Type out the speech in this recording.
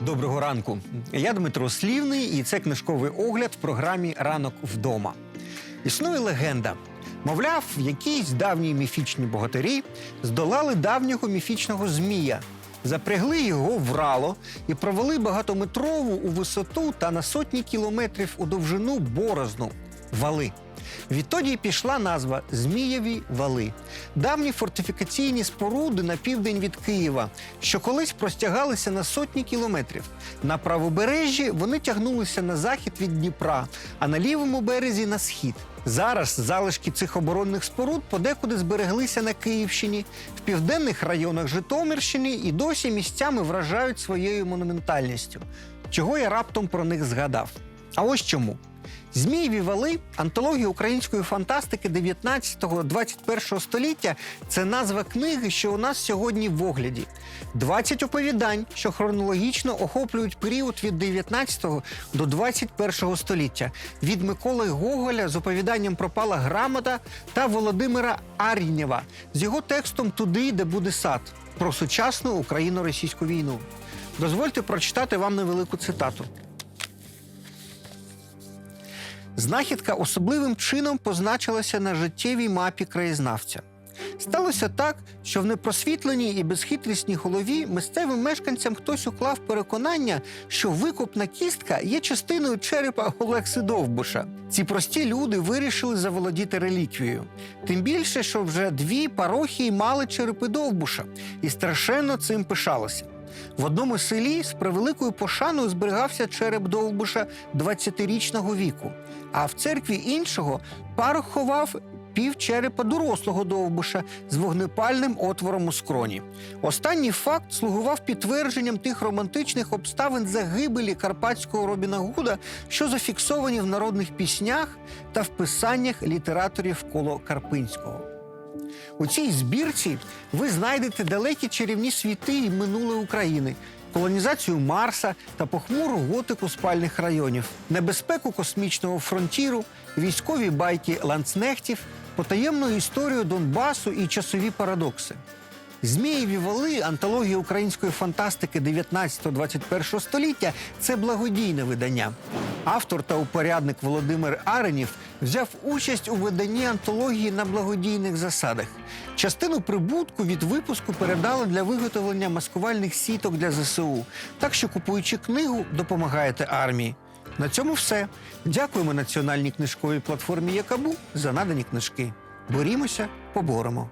Доброго ранку. Я Дмитро Слівний, і це книжковий огляд в програмі Ранок вдома. Існує легенда. Мовляв, якісь давні міфічні богатирі здолали давнього міфічного змія, запрягли його в рало і провели багатометрову у висоту та на сотні кілометрів у довжину борозну вали. Відтоді пішла назва Змієві вали, давні фортифікаційні споруди на південь від Києва, що колись простягалися на сотні кілометрів. На правобережжі вони тягнулися на захід від Дніпра, а на лівому березі на схід. Зараз залишки цих оборонних споруд подекуди збереглися на Київщині, в південних районах Житомирщини і досі місцями вражають своєю монументальністю. Чого я раптом про них згадав? А ось чому. Змієві вали антологія української фантастики 19-21 століття це назва книги, що у нас сьогодні в огляді. 20 оповідань, що хронологічно охоплюють період від 19 до 21 століття. Від Миколи Гоголя з оповіданням пропала грамота та Володимира Ар'єва з його текстом Туди, де буде сад про сучасну україно-російську війну. Дозвольте прочитати вам невелику цитату. Знахідка особливим чином позначилася на життєвій мапі краєзнавця. Сталося так, що в непросвітленій і безхитрісній голові місцевим мешканцям хтось уклав переконання, що викупна кістка є частиною черепа Олекси Довбуша. Ці прості люди вирішили заволодіти реліквією. Тим більше, що вже дві парохії мали черепи Довбуша і страшенно цим пишалися. В одному селі з превеликою пошаною зберігався череп Довбуша 20-річного віку, а в церкві іншого парох ховав пів черепа дорослого довбуша з вогнепальним отвором у скроні. Останній факт слугував підтвердженням тих романтичних обставин загибелі карпатського Робіна Гуда, що зафіксовані в народних піснях та в писаннях літераторів коло Карпинського. У цій збірці ви знайдете далекі чарівні світи і минуле України, колонізацію Марса та похмуру готику спальних районів, небезпеку космічного фронтіру, військові байки ланцнехтів, потаємну історію Донбасу і часові парадокси. Змієві вали антологія української фантастики 19-21 століття це благодійне видання. Автор та упорядник Володимир Аренів взяв участь у виданні антології на благодійних засадах. Частину прибутку від випуску передали для виготовлення маскувальних сіток для ЗСУ. Так що, купуючи книгу, допомагаєте армії. На цьому все. Дякуємо національній книжковій платформі Якабу за надані книжки. Борімося, поборемо.